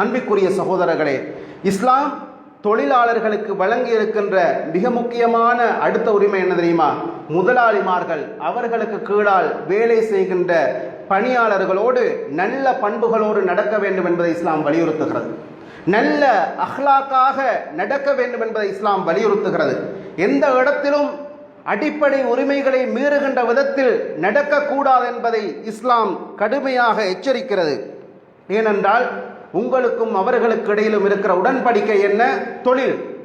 அன்பிற்குரிய சகோதரர்களே இஸ்லாம் தொழிலாளர்களுக்கு வழங்கி இருக்கின்ற மிக முக்கியமான அடுத்த உரிமை என்ன தெரியுமா? முதலாளிமார்கள் அவர்களுக்கு கீழால் வேலை செய்கின்ற பணியாளர்களோடு நல்ல பண்புகளோடு நடக்க வேண்டும் என்பதை இஸ்லாம் வலியுறுத்துகிறது. நல்ல அஹ்லாக்காக நடக்க வேண்டும் என்பதை இஸ்லாம் வலியுறுத்துகிறது. எந்த இடத்திலும் அடிப்படை உரிமைகளை மீறுகின்ற விதத்தில் நடக்கக்கூடாது என்பதை இஸ்லாம் கடுமையாக எச்சரிக்கிறது. ஏனென்றால் உங்களுக்கும் அவர்களுக்கு இடையிலும் இருக்கிற உடன்படிக்கை என்ன? தொழில்.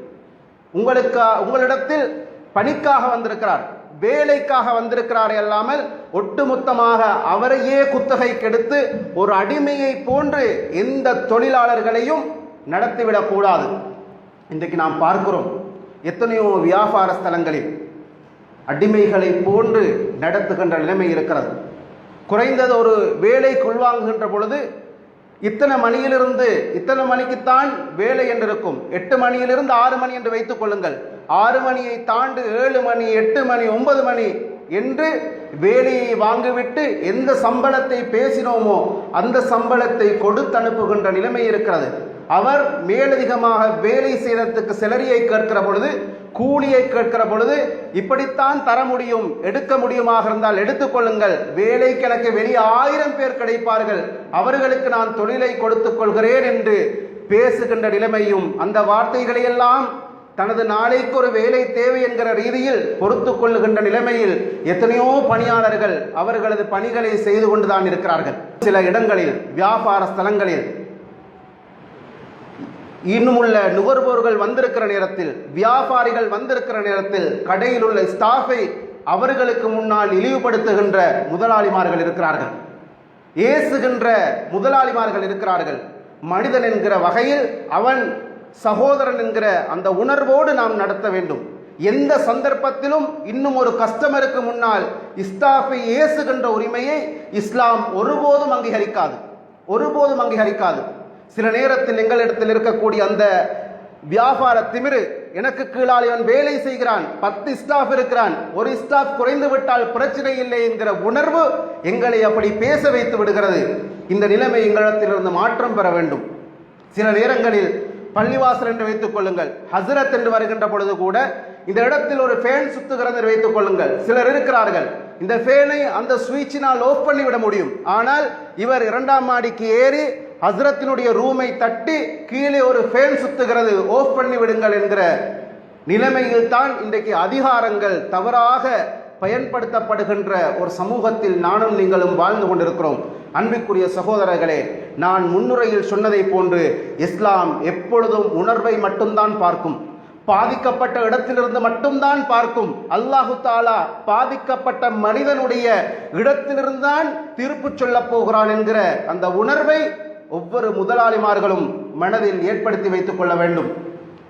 உங்களுக்கு உங்களிடத்தில் பணிக்காக வந்திருக்கிறார் வேலைக்காக வந்திருக்கிறார் அல்லாமல் ஒட்டுமொத்தமாக அவரையே குத்தகை கெடுத்து ஒரு அடிமையை போன்று எந்த தொழிலாளர்களையும் நடத்திவிடக் கூடாது. இன்றைக்கு நாம் பார்க்கிறோம் எத்தனையோ வியாபார ஸ்தலங்களில் அடிமைகளை போன்று நடத்துகின்ற நிலைமை இருக்கிறது. குறைந்தது ஒரு வேலை கொள்வாங்குகின்ற பொழுது இத்தனை மணியிலிருந்து இத்தனை மணிக்குத்தான் வேலை என்று இருக்கும் எட்டு மணியிலிருந்து ஆறு மணி என்று வைத்துக் கொள்ளுங்கள். ஆறு மணியை தாண்டு ஏழு மணி எட்டு மணி ஒன்பது மணி என்று வேலையை வாங்கிவிட்டு எந்த சம்பளத்தை பேசினோமோ அந்த சம்பளத்தை கொடுத்து அனுப்புகின்ற நிலைமை இருக்கிறது. அவர் மேலதிகமாக வேலை செய்யறதுக்கு சிலரியை கேட்கிற பொழுது கூலியை கேட்கிற பொழுது இப்படித்தான் தர முடியும் எடுக்க முடியுமாக இருந்தால் எடுத்துக்கொள்ளுங்கள் வேலை கிழக்கு வெளியே ஆயிரம் பேர் கிடைப்பார்கள். அவர்களுக்கு நான் தொழிலை கொடுத்துக் கொள்கிறேன் என்று பேசுகின்ற நிலைமையும் அந்த வார்த்தைகளையெல்லாம் தனது நாளைக்கு ஒரு வேலை தேவை என்கிற ரீதியில் பொறுத்து கொள்ளுகின்ற நிலைமையில் எத்தனையோ பணியாளர்கள் அவர்களது பணிகளை செய்து கொண்டுதான் இருக்கிறார்கள். சில இடங்களில் வியாபார ஸ்தலங்களில் இன்னுமுள்ள நுகர்வோர்கள் வந்திருக்கிற நேரத்தில் வியாபாரிகள் வந்திருக்கிற நேரத்தில் கடையில் உள்ள ஸ்டாஃபை அவர்களுக்கு முன்னால் இழிவுபடுத்துகின்ற முதலாளிமார்கள் இருக்கிறார்கள். ஏசுகின்ற முதலாளிமார்கள் இருக்கிறார்கள். மனிதன் என்கிற வகையில் அவன் சகோதரன் என்கிற அந்த உணர்வோடு நாம் நடத்த வேண்டும். எந்த சந்தர்ப்பத்திலும் இன்னும் ஒரு கஸ்டமருக்கு முன்னால் இஸ்தாஃபை ஏசுகின்ற உரிமையை இஸ்லாம் ஒருபோதும் அங்கீகரிக்காது. ஒருபோதும் அங்கீகரிக்காது. சில நேரத்தில் எங்களிடத்தில் இருக்கக்கூடிய அந்த வியாபார திமிரு எனக்கு கீழால் இவன் வேலை செய்கிறான். பத்து ஸ்டாஃப் இருக்கிறான். ஒரு ஸ்டாஃப் குறைந்து விட்டால் பிரச்சனை இல்லை என்கிற உணர்வு எங்களை அப்படி பேச வைத்து விடுகிறது. இந்த நிலைமை எங்களிடத்திலிருந்து மாற்றம் பெற வேண்டும். சில நேரங்களில் பள்ளிவாசல் என்று வைத்துக் கொள்ளுங்கள். ஹசரத் என்று வருகின்ற பொழுது கூட இந்த இடத்தில் ஒரு ஃபேன் சுத்துகிறது என்று வைத்துக் கொள்ளுங்கள். சிலர் இருக்கிறார்கள். இந்த ஃபேனை அந்த சுவிட்சினால் ஆஃப் பண்ணிவிட முடியும். ஆனால் இவர் இரண்டாம் மாடிக்கு ஏறி ஹசரத்தினுடைய ரூமை தட்டி கீழே ஒரு ஃபேன் சுத்துகிறது. ஆஃப் பண்ணி விடுங்கள் என்கிற நிலைமையில் தான் இன்றைக்கு அதிகாரங்கள் தவறாக பயன்படுத்தப்படுகின்ற ஒரு சமூகத்தில் நானும் நீங்களும் வாழ்ந்து கொண்டிருக்கிறோம். அன்பிற்குரிய சகோதரர்களே நான் முன்னுரையில் சொன்னதை போன்று இஸ்லாம் எப்பொழுதும் உணர்வை மட்டும்தான் பார்க்கும். பாதிக்கப்பட்ட இடத்திலிருந்து மட்டும்தான் பார்க்கும். அல்லாஹு தாலா பாதிக்கப்பட்ட மனிதனுடைய இடத்திலிருந்தான் தீர்ப்பு சொல்லப் போகிறான் என்கிற அந்த உணர்வை ஒவ்வொரு முதலாளிமார்களும் மனதில் ஏற்படுத்தி வைத்துக் கொள்ள வேண்டும்.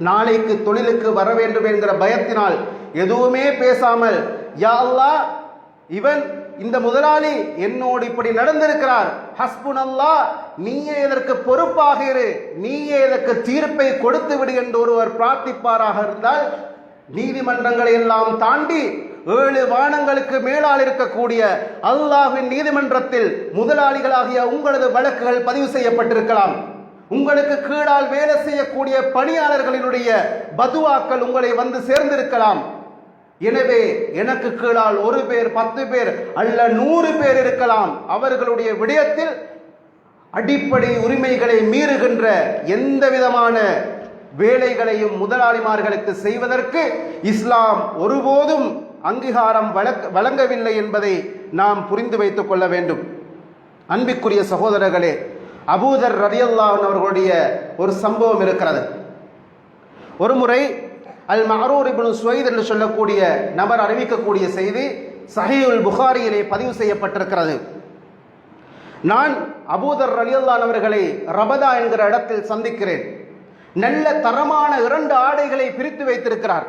நாளைக்கு தொழிலுக்கு வர வேண்டும் என்கிற பயத்தினால் எதுவுமே பேசாமல் யா அல்லா இவன் இந்த முதலாளி என்னோடு இப்படி நடந்திருக்கிறார். ஹஸ்புன் அல்லா நீயே இதற்கு பொறுப்பாக இரு. நீயே இதற்கு தீர்ப்பை கொடுத்து விடு என்று ஒருவர் பிரார்த்திப்பாராக இருந்தால் நீதிமன்றங்களை எல்லாம் தாண்டி ஏழு வானங்களுக்கு மேலால் இருக்கக்கூடிய அல்லாஹின் நீதிமன்றத்தில் முதலாளிகளாகிய உங்களது வழக்குகள் பதிவு செய்யப்பட்டிருக்கலாம். உங்களுக்கு கீழால் வேலை செய்யக்கூடிய பணியாளர்களினுடைய பதுவாக்கள் உங்களை வந்து சேர்ந்திருக்கலாம். எனவே எனக்கு கீழால் ஒரு பேர் பத்து பேர் அல்ல நூறு பேர் இருக்கலாம். அவர்களுடைய விடயத்தில் அடிப்படை உரிமைகளை மீறுகின்ற எந்த விதமான வேலைகளையும் முதலாளிமார்களுக்கு செய்வதற்கு இஸ்லாம் ஒருபோதும் அங்கீகாரம் வழங்கவில்லை என்பதை நாம் புரிந்து வைத்துக் கொள்ள வேண்டும். அன்பிற்குரிய சகோதரர்களே அபூதர் ரதியல்லான் அவர்களுடைய ஒரு சம்பவம் இருக்கிறது. ஒரு முறை அல் மஹரூர் இப்னு சுவைத் என்று சொல்லக்கூடிய நபர் அறிவிக்கக்கூடிய செய்தி சஹீவுல் புகாரியிலே பதிவு செய்யப்பட்டிருக்கிறது. நான் அபூதர் ரலியல்லான் அவர்களை ரபதா என்கிற இடத்தில் சந்திக்கிறேன். நல்ல தரமான இரண்டு ஆடைகளை பிரித்து வைத்திருக்கிறார்.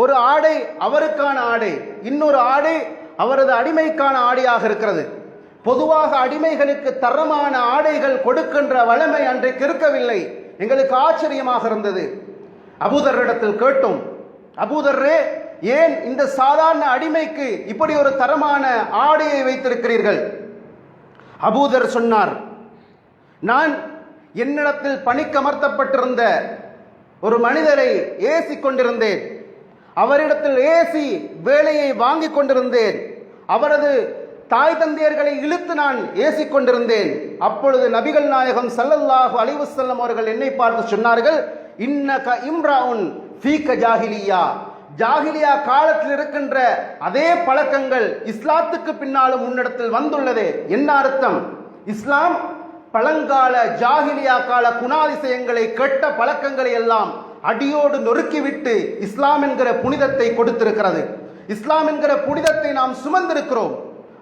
ஒரு ஆடை அவருக்கான ஆடை இன்னொரு ஆடை அவரது அடிமைக்கான ஆடையாக இருக்கிறது. பொதுவாக அடிமைகளுக்கு தரமான ஆடைகள் கொடுக்கின்ற வளமை அன்றைக்கு இருக்கவில்லை. எங்களுக்கு ஆச்சரியமாக இருந்தது. அபூதரிடத்தில் கேட்டோம் அபூதர்ரே ஏன் இந்த சாதாரண அடிமைக்கு இப்படி ஒரு தரமான ஆடையை வைத்திருக்கிறீர்கள்? அபூதர் சொன்னார் நான் என்னிடத்தில் பணிக்கமர்த்தப்பட்டிருந்த ஒரு மனிதரை ஏசிக் கொண்டிருந்தேன் அவரிடத்தில் ஏசி வேலையை வாங்கிக் கொண்டிருந்தேன். அவரது தாய் தந்தையர்களை இழுத்து நான் ஏசி கொண்டிருந்தேன். அப்பொழுது நபிகள் நாயகம் சல்லல்லாஹு அலைஹி வஸல்லம் அவர்கள் என்னை பார்த்து சொன்னார்கள் இன்னக இம்ராவுன் ஃபீக்க ஜாகிலியா ஜாகிலியா காலத்தில் இருக்கின்ற அதே பழக்கங்கள் இஸ்லாத்துக்கு பின்னாலும் உன்னிடத்தில் வந்துள்ளது. என்ன அர்த்தம்? இஸ்லாம் பழங்கால ஜாகிலியா கால குணாதிசயங்களை கெட்ட பழக்கங்களை எல்லாம் அடியோடு நொறுக்கிவிட்டு இஸ்லாம் என்கிற புனிதத்தை கொடுத்திருக்கிறது. இஸ்லாம் என்கிற புனிதத்தை நாம் சுமந்திருக்கிறோம்.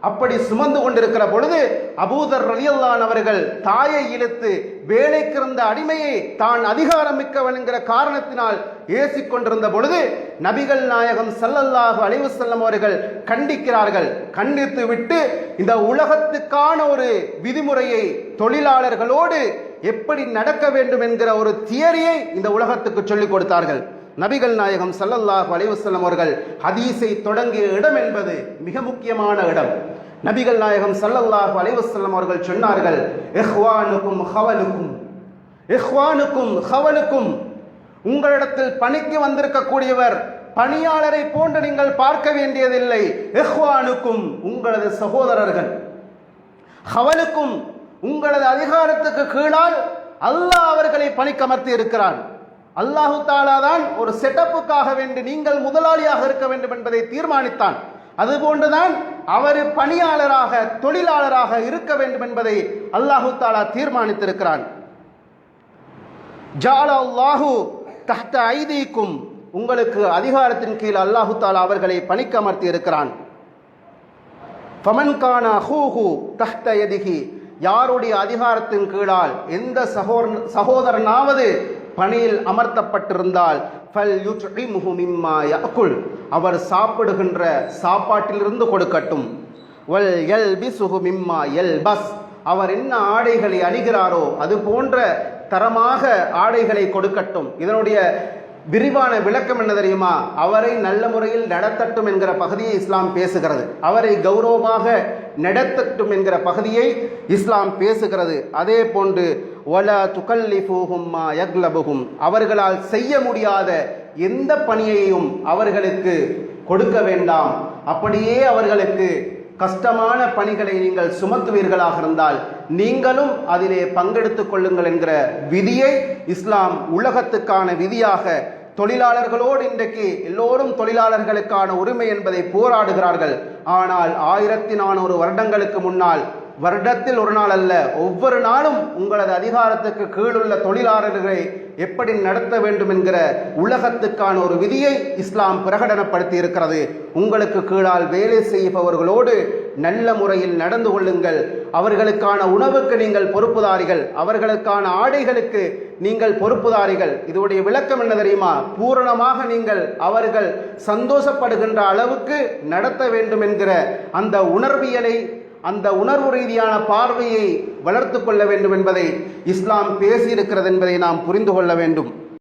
அப்படி சுமந்து கொண்டிருக்கிற பொழுது அபூதர் ரலியல்லான் அவர்கள் தாயை இழுத்து வேலைக்கு இருந்த அடிமையை தான் அதிகாரம் மிக்கவன் என்கிற காரணத்தினால் ஏசிக்கொண்டிருந்த பொழுது நபிகள் நாயகம் ஸல்லல்லாஹு அலைஹி வஸல்லம் அவர்கள் கண்டிக்கிறார்கள். கண்டித்து விட்டு இந்த உலகத்துக்கான ஒரு விதிமுறையை தொழிலாளர்களோடு எப்படி நடக்க வேண்டும் என்கிற ஒரு தியரியை இந்த உலகத்துக்கு சொல்லிக் கொடுத்தார்கள். நபிகள் நாயகம் சல்லல்லாஹ் அலைவசல்லம் அவர்கள் ஹதீஸை தொடங்கிய இடம் என்பது மிக முக்கியமான இடம். நபிகள் நாயகம் சல்லல்லாஹ் அலைவசல்லம் அவர்கள் சொன்னார்கள் இஹ்வானுக்கும் ஹவலுக்கும் இஹ்வானுக்கும் ஹவலுக்கும் உங்களிடத்தில் பணிக்கு வந்திருக்கக்கூடியவர் பணியாளரை போன்று நீங்கள் பார்க்க வேண்டியதில்லை. இஹ்வானுக்கும் உங்களது சகோதரர்கள் ஹவலுக்கும் உங்களது அதிகாரத்துக்கு கீழால் அல்லாஹ் அவர்களை பணிக்கமர்த்தி இருக்கிறான். அல்லாஹு தாலா தான் ஒரு செட்டப்புக்காக வேண்டி நீங்கள் முதலாளியாக இருக்க வேண்டும் என்பதை தீர்மானித்தான். அதுபோன்றுதான் அவர் பணியாளராக தொழிலாளராக இருக்க வேண்டும் என்பதை அல்லாஹு தாலா தீர்மானித்திருக்கிறான். ஜால தஹ்த ஐதீக்கும். உங்களுக்கு அதிகாரத்தின் கீழ் அல்லாஹு தாலா அவர்களை பணிக்கமர்த்தி இருக்கிறான். ஃபமன் ஹூஹு தஹ்த யதிஹி. யாருடைய அதிகாரத்தின் கீழால் எந்த சகோர் சகோதரனாவது பணியில் அமர்த்தப்பட்டிருந்தால் ஃபல் யுத்இமுஹு மிம்மா யஅகுல். அவர் சாப்பிடுகின்ற சாப்பாட்டிலிருந்து கொடுக்கட்டும். வல் எல் பி சுகுமிம்மா எல் பஸ் அவர் என்ன ஆடைகளை அணிகிறாரோ அது போன்ற தரமாக ஆடைகளை கொடுக்கட்டும். இதனுடைய விரிவான விளக்கம் என்ன தெரியுமா? அவரை நல்ல முறையில் நடத்தட்டும் என்கிற பகுதியை இஸ்லாம் பேசுகிறது. அவரை கௌரவமாக நடத்தட்டும் என்கிற பகுதியை இஸ்லாம் பேசுகிறது. அதே போன்று ஒல துகல்லிஃபூஹும்மா யக்லபுகும் அவர்களால் செய்ய முடியாத எந்த பணியையும் அவர்களுக்கு கொடுக்க வேண்டாம். அப்படியே அவர்களுக்கு கஷ்டமான பணிகளை நீங்கள் சுமத்துவீர்களாக இருந்தால் நீங்களும் அதிலே பங்கெடுத்துக் கொள்ளுங்கள் என்கிற விதியை இஸ்லாம் உலகத்துக்கான விதியாக தொழிலாளர்களோடு இன்றைக்கு எல்லோரும் தொழிலாளர்களுக்கான உரிமை என்பதை போராடுகிறார்கள். ஆனால் ஆயிரத்தி நானூறு வருடங்களுக்கு முன்னால் வருடத்தில் ஒரு நாள் அல்ல ஒவ்வொரு நாளும் உங்களது அதிகாரத்துக்கு கீழுள்ள தொழிலாளர்களை எப்படி நடத்த வேண்டும் என்கிற உலகத்துக்கான ஒரு விதியை இஸ்லாம் பிரகடனப்படுத்தி இருக்கிறது. உங்களுக்கு கீழால் வேலை செய்பவர்களோடு நல்ல முறையில் நடந்து கொள்ளுங்கள். அவர்களுக்கான உணவுக்கு நீங்கள் பொறுப்புதாரிகள் அவர்களுக்கான ஆடைகளுக்கு நீங்கள் பொறுப்புதாரிகள். இதோடைய விளக்கம் என்ன தெரியுமா? பூரணமாக நீங்கள் அவர்கள் சந்தோஷப்படுகின்ற அளவுக்கு நடத்த வேண்டும் என்கிற அந்த உணர்வியலை அந்த உணர்வு ரீதியான பார்வையை வளர்த்து கொள்ள வேண்டும் என்பதை இஸ்லாம் பேசியிருக்கிறது என்பதை நாம் புரிந்து கொள்ள வேண்டும்.